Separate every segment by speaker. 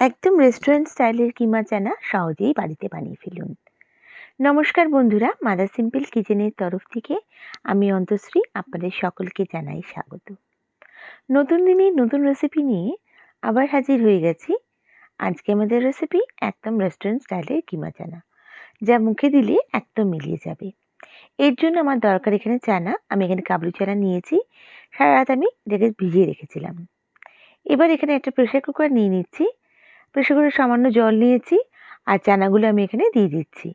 Speaker 1: একদম রেস্টুরেন্ট স্টাইলের কিমা চানা সহজেই বাড়িতে বানিয়ে ফেলুন। নমস্কার বন্ধুরা, মাদার সিম্পল কিচেনের তরফ থেকে আমি অন্তশ্রী আপনাদের সকলকে জানাই স্বাগত। নতুন দিনে নতুন রেসিপি নিয়ে আবার হাজির হয়ে গেছি। আজকে আমাদের রেসিপি একদম রেস্টুরেন্ট স্টাইলের কিমা চানা, যা মুখে দিলে একদম মিলিয়ে যাবে। এর জন্য আমার দরকার এখানে চানা, আমি এখানে কাবলি চানা নিয়েছি। সারা রাত আমি এটাকে ভিজিয়ে রেখেছিলাম। এবার এখানে একটা প্রেশার কুকার নিয়ে নিচ্ছি। প্রেশার কুকারে সামান্য জল নিয়েছি আর চানাগুলো আমি এখানে দিয়ে দিচ্ছি।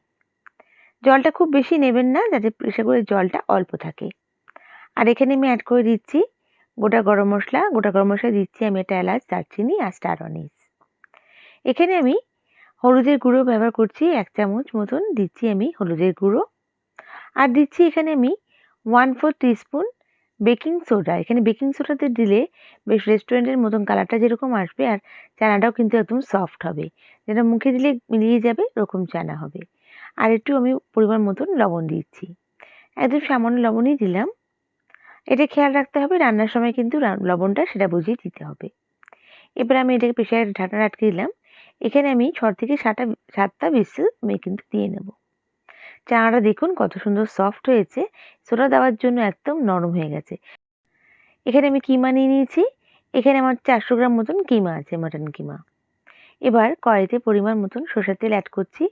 Speaker 1: জলটা খুব বেশি নেবেন না যাতে প্রেশার কুকারের জলটা অল্প থাকে। আর এখানে আমি অ্যাড করে দিচ্ছি গোটা গরম মশলা। গোটা গরম মশলা দিচ্ছি আমি একটা এলাচ, দারচিনি আর স্টার অনিস এখানে আমি হলুদের গুঁড়ো ব্যবহার করছি, এক চামচ মতন দিচ্ছি আমি হলুদের গুঁড়ো। আর দিচ্ছি এখানে আমি one four teaspoon baking soda. এখানে বেকিং সোডাতে দিলে বেশ রেস্টুরেন্টের মতন কালারটা যেরকম আসবে আর চানাটাও কিন্তু একদম সফট হবে। যেটা মুখে দিলে মিলিয়ে যাবে, ওরকম চানা হবে। আর একটু আমি পরিমাণ মতন লবণ দিচ্ছি। একদম সামান্য লবণই দিলাম। এটা খেয়াল রাখতে হবে, রান্নার সময় কিন্তু লবণটা সেটা বুঝিয়ে দিতে হবে। এবার আমি এটাকে প্রেশারের ঢাকনা আটকে দিলাম। এখানে আমি ছ থেকে সাতটা সাতটা বিসেল আমি কিন্তু দিয়ে নেব। চানাটা দেখুন কত সুন্দর সফট হয়েছে। সোডা দেওয়ার জন্য একদম নরম হয়ে গেছে। এখানে আমি কিমা নিয়ে নিয়েছি। এখানে আমার চারশো গ্রাম মতন কিমা আছে মাটন কিমা। এবার কড়াইতে পরিমাণ মতন সর্ষের তেল অ্যাড করছি।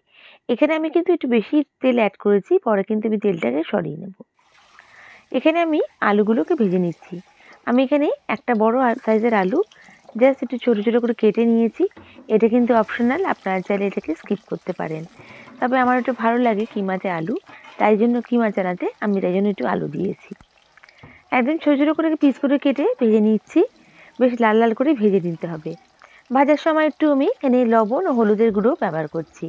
Speaker 1: এখানে আমি কিন্তু একটু বেশি তেল অ্যাড করেছি, পরে কিন্তু আমি তেলটাকে সরিয়ে নেব। এখানে আমি আলুগুলোকে ভেজে নিচ্ছি। আমি এখানে একটা বড় সাইজের আলু জাস্ট একটু ছোটো ছোটো করে কেটে নিয়েছি। এটা কিন্তু অপশনাল আপনারা চাইলে এটাকে স্কিপ করতে পারেন। তবে আমার একটু ভালো লাগে কিমাতে আলু, তাই জন্য কিমা চানাতে আমি তাই জন্য একটু আলু দিয়েছি। একদম ছোটো ছোটো করে পিস করে কেটে ভেজে নিচ্ছি, বেশ লাল লাল করে ভেজে নিতে হবে। ভাজার সময় একটু আমি এখানে লবণ ও হলুদের গুঁড়ো ব্যবহার করছি।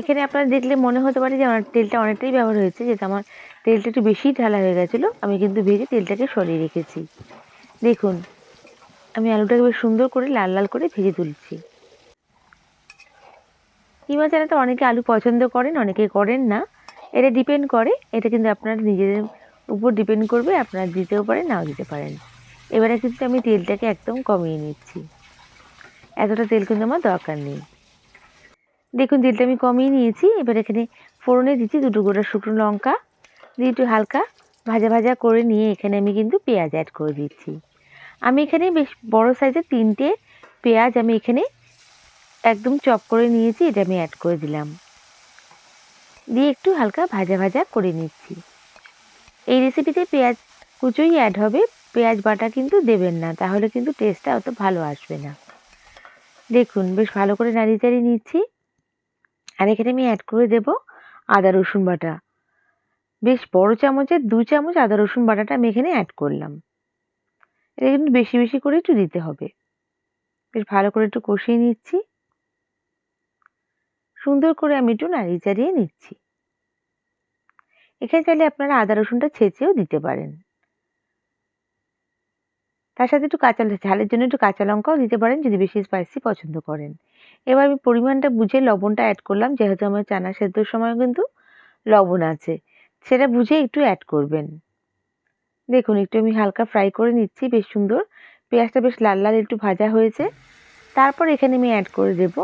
Speaker 1: এখানে আপনারা দেখলে মনে হতে পারে যে আমার তেলটা অনেকটাই ব্যবহার হয়েছে, যেহেতু আমার তেলটা একটু বেশি ঢালা হয়ে গেছিল, আমি কিন্তু ভেজে তেলটাকে সরিয়ে রেখেছি। দেখুন, আমি আলুটাকে বেশ সুন্দর করে লাল লাল করে ভেজে তুলছি। কিমা চানাতে অনেকে আলু পছন্দ করেন, অনেকে করেন না। এটা ডিপেন্ড করে, এটা কিন্তু আপনার নিজেদের উপর ডিপেন্ড করবে, আপনারা দিতেও পারেন, নাও দিতে পারেন। এবারে কিন্তু আমি তেলটাকে একদম কমিয়ে নিচ্ছি। এতটা তেল কিন্তু আমার দরকার নেই। দেখুন, তেলটা আমি কমিয়ে নিয়েছি। এবার এখানে ফোড়নে দিচ্ছি দুটো গোটা শুকনো লঙ্কা, দিয়ে একটু হালকা ভাজা ভাজা করে নিয়ে এখানে আমি কিন্তু পেঁয়াজ অ্যাড করে দিচ্ছি। আমি এখানে বেশ বড় সাইজের তিনটে পেঁয়াজ আমি এখানে একদম চপ করে নিয়েছি, এটা আমি অ্যাড করে দিলাম। দিয়ে একটু হালকা ভাজা ভাজা করে নিচ্ছি। এই রেসিপিতে পেঁয়াজ কুচোই অ্যাড হবে, পেঁয়াজ বাটা কিন্তু দেবেন না, তাহলে কিন্তু টেস্টটা অত ভালো আসবে না। দেখুন, বেশ ভালো করে নাড়িয়ে চাড়িয়ে নিচ্ছি। আর এখানে আমি অ্যাড করে দেব আদা, রসুন বাটা। বেশ বড় চামচের দু চামচ আদা, রসুন বাটাটা আমি এখানে অ্যাড করলাম। এটা কিন্তু বেশি বেশি করে একটু দিতে হবে। বেশ ভালো করে একটু কষিয়ে নিচ্ছি। সুন্দর করে আমি একটু নাড়িয়ে চাড়িয়ে নিচ্ছি। এখানে চাইলে আপনারা আদা রসুনটা ছেঁচেও দিতে পারেন। তার সাথে একটু কাঁচা ঝালের জন্য একটু কাঁচা লঙ্কাও দিতে পারেন যদি বেশি স্পাইসি পছন্দ করেন। এবার আমি পরিমাণটা বুঝে লবণটা অ্যাড করলাম, যেহেতু আমার চানা সেদ্ধর সময় কিন্তু লবণ আছে। সেটা বুঝে একটু অ্যাড করবেন। দেখুন, একটু আমি হালকা ফ্রাই করে নিচ্ছি, বেশ সুন্দর। পেঁয়াজটা বেশ লাল লাল একটু ভাজা হয়েছে। তারপর এখানে আমি অ্যাড করে দেব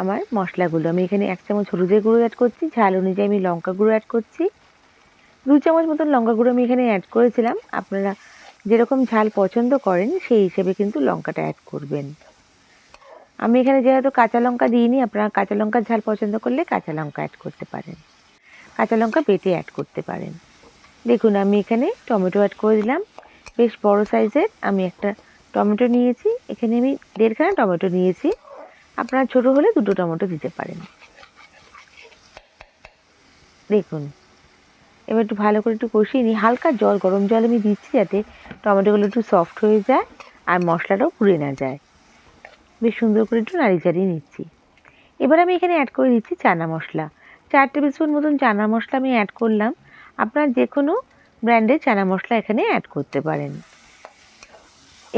Speaker 1: আমার মশলাগুলো। আমি এখানে এক চামচ হলুদের গুঁড়ো অ্যাড করছি। ঝাল অনুযায়ী আমি লঙ্কা গুঁড়ো অ্যাড করছি। দু চামচ মতন লঙ্কা গুঁড়ো আমি এখানে অ্যাড করেছিলাম। আপনারা যেরকম ঝাল পছন্দ করেন, সেই হিসেবে কিন্তু লঙ্কাটা অ্যাড করবেন। আমি এখানে যেহেতু কাঁচা লঙ্কা দিইনি, আপনারা কাঁচা লঙ্কার ঝাল পছন্দ করলে কাঁচা লঙ্কা অ্যাড করতে পারেন। কাঁচা লঙ্কা বেটে অ্যাড করতে পারেন। দেখুন, আমি এখানে টমেটো অ্যাড করে দিলাম। বেশ বড় সাইজের আমি একটা টমেটো নিয়েছি। এখানে আমি দেড়খানা টমেটো নিয়েছি। আপনারা ছোটো হলে দুটো টমেটো দিতে পারেন। দেখুন, এবার একটু ভালো করে একটু কষিয়ে নিই। হালকা জল, গরম জল আমি দিচ্ছি যাতে টমেটোগুলো একটু সফট হয়ে যায় আর মশলাটাও পুড়ে না যায়। বেশ সুন্দর করে একটু নাড়ি চাড়িয়ে নিচ্ছি। এবার আমি এখানে অ্যাড করে দিচ্ছি চানা মশলা। চার টেবিল স্পুন মতন চানা মশলা আমি অ্যাড করলাম। আপনার যে কোনো ব্র্যান্ডের চানা মশলা এখানে অ্যাড করতে পারেন।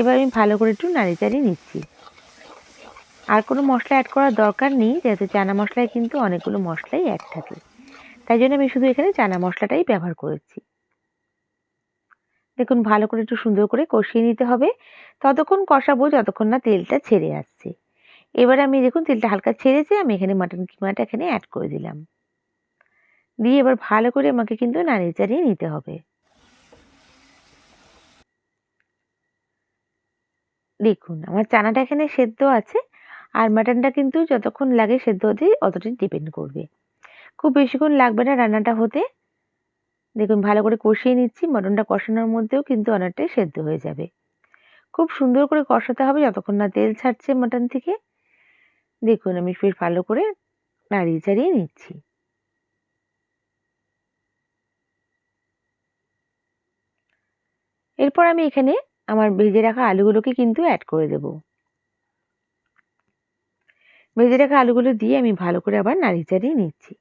Speaker 1: এবার আমি ভালো করে একটু নাড়ি চাড়িয়ে নিচ্ছি। আর কোনো মশলা অ্যাড করার দরকার নেই, যেহেতু চানা মশলায় কিন্তু অনেকগুলো মশলাই অ্যাড থাকে। তাই জন্য আমি শুধু এখানে চানা মশলাটাই ব্যবহার করেছি। দেখুন, ভালো করে একটু সুন্দর করে কষিয়ে নিতে হবে। ততক্ষণ কষাবো যতক্ষণ না তেলটা ছেড়ে আসছে। এবার আমি দেখুন, তেলটা হালকা ছেড়েছে, আমি এখানে মাটন কিমাটা এখানে অ্যাড করে দিলাম। দিয়ে এবার ভালো করে আমাকে কিন্তু নাড়িয়ে চাড়িয়ে নিতে হবে। দেখুন, আমার চানাটা এখানে সেদ্ধ আছে। আর মাটনটা কিন্তু যতক্ষণ লাগে সেদ্ধ হতে অতটাই ডিপেন্ড করবে। খুব বেশিক্ষণ লাগবে না রান্নাটা হতে। দেখুন, ভালো করে কষিয়ে নিচ্ছি। মটনটা কষানোর মধ্যেও কিন্তু অনেকটাই সেদ্ধ হয়ে যাবে। খুব সুন্দর করে কষাতে হবে যতক্ষণ না তেল ছাড়ছে মটন থেকে। দেখুন, আমি বেশ ভালো করে নাড়িয়ে চাড়িয়ে নিচ্ছি। এরপর আমি এখানে আমার ভেজে রাখা আলুগুলোকে কিন্তু অ্যাড করে দেব। ভেজে রাখা আলুগুলো দিয়ে আমি ভালো করে আবার নাড়িয়ে চাড়িয়ে নিচ্ছি।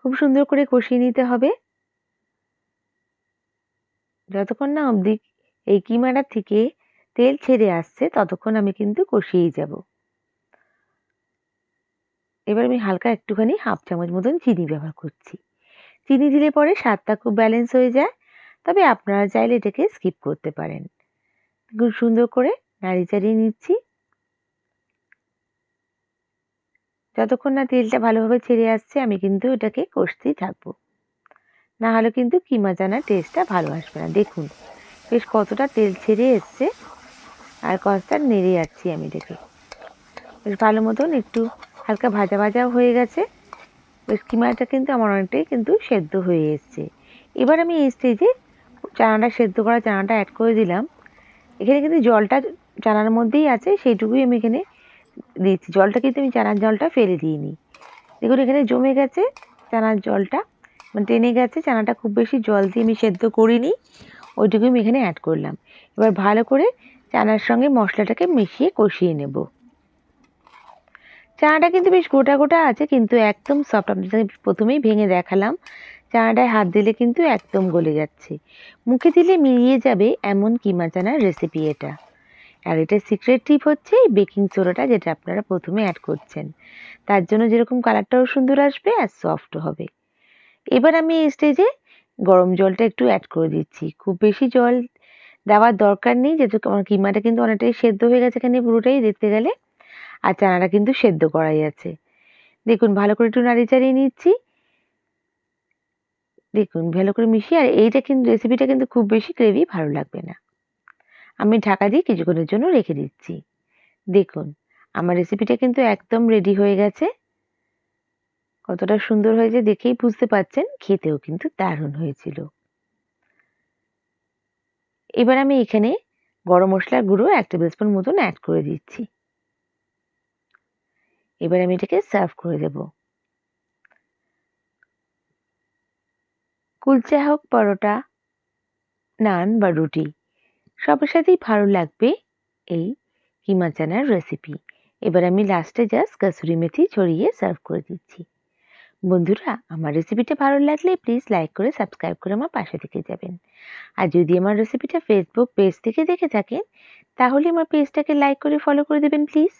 Speaker 1: খুব সুন্দর করে কষিয়ে নিতে হবে। যতক্ষণ না অবধি এই কিমাটার থেকে তেল ছেড়ে আসছে, ততক্ষণ আমি কিন্তু কষিয়েই যাব। এবার আমি হালকা একটুখানি হাফ চামচ মতন চিনি ব্যবহার করছি। চিনি দিলে পরে স্বাদটা খুব ব্যালেন্স হয়ে যায়। তবে আপনারা চাইলে এটাকে স্কিপ করতে পারেন। খুব সুন্দর করে নাড়ি চাড়িয়ে নিচ্ছি। যতক্ষণ না তেলটা ভালোভাবে ছেড়ে আসছে, আমি কিন্তু এটাকে কষতেই থাকব। না হলে কিন্তু কিমা জানার টেস্টটা ভালো আসবে না। দেখুন, বেশ কতটা তেল ছেড়ে এসছে আর কস্তা নেড়ে যাচ্ছি আমি এটাকে। বেশ ভালো মতন একটু হালকা ভাজা ভাজাও হয়ে গেছে। বেশ কিমাটা কিন্তু আমার অনেকটাই কিন্তু সেদ্ধ হয়ে এসছে। এবার আমি এই স্টেজে চানাটা সেদ্ধ করা চানাটা অ্যাড করে দিলাম। এখানে কিন্তু জলটা চানার মধ্যেই আছে, সেইটুকুই আমি এখানে দিচ্ছি জলটা কিন্তু আমি চানার জলটা ফেলে দিইনি। দেখুন, এখানে জমে গেছে চানার জলটা মানে টেনে গেছে। চানাটা খুব বেশি জল দিয়ে আমি সেদ্ধ করিনি ওইটুকু আমি এখানে অ্যাড করলাম। এবার ভালো করে চানার সঙ্গে মশলাটাকে মিশিয়ে কষিয়ে নেব। চানাটা কিন্তু বেশ গোটা গোটা আছে, কিন্তু একদম সফট আপনাদের প্রথমেই ভেঙে দেখালাম চানাটায় হাত দিলে কিন্তু একদম গলে যাচ্ছে। মুখে দিলে মিলিয়ে যাবে এমন কিমা চানার রেসিপি এটা। আর এটা সিক্রেট টিপ হচ্ছে এই বেকিং সোডাটা যেটা আপনারা প্রথমে অ্যাড করছেন। তার জন্য যেরকম কালারটাও সুন্দর আসবে আর সফট হবে। এবার আমি এই স্টেজে গরম জলটা একটু অ্যাড করে দিচ্ছি। খুব বেশি জল দেওয়ার দরকার নেই, যেহেতু আমার কিমাটা কিন্তু অনেকটাই সেদ্ধ হয়ে গেছে এখানে পুরোটাই দেখতে গেলে। আর চানাটা কিন্তু সেদ্ধ করাই আছে। দেখুন, ভালো করে একটু নাড়ি চাড়িয়ে নিচ্ছি। দেখুন, ভালো করে মিশিয়ে, আর এইটা কিন্তু রেসিপিটা কিন্তু খুব বেশি গ্রেভি ভালো লাগবে না। আমি ঢাকা দিয়ে কিছুক্ষণের জন্য রেখে দিচ্ছি। দেখুন, আমার রেসিপিটা কিন্তু একদম রেডি হয়ে গেছে। কতটা সুন্দর হয়েছে দেখেই বুঝতে পারছেন খেতেও কিন্তু দারুণ হয়েছিল। এবার আমি এখানে গরম মশলার গুঁড়ো এক টেবিল স্পুন মতন অ্যাড করে দিচ্ছি। এবার আমি এটাকে সার্ভ করে দেব। কুলচা হোক, পরোটা, নান বা রুটি। সবার সাথেই ভালো লাগবে এই কিমা চানার রেসিপি এবার আমি লাস্টে জাস্ট কাসুরি মেথি ছড়িয়ে সার্ভ করে দিচ্ছি। বন্ধুরা, আমার রেসিপিটা ভালো লাগলে প্লিজ লাইক করে সাবস্ক্রাইব করে আমার পাশে থেকে যাবেন। আর যদি আমার রেসিপিটা ফেসবুক পেজ থেকে দেখে থাকেন, তাহলে আমার পেজটাকে লাইক করে ফলো করে দেবেন প্লিজ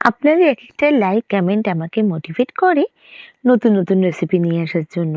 Speaker 1: আপনাদের এক একটা লাইক কমেন্ট আমাকে মোটিভেট করে নতুন নতুন রেসিপি নিয়ে আসার জন্য।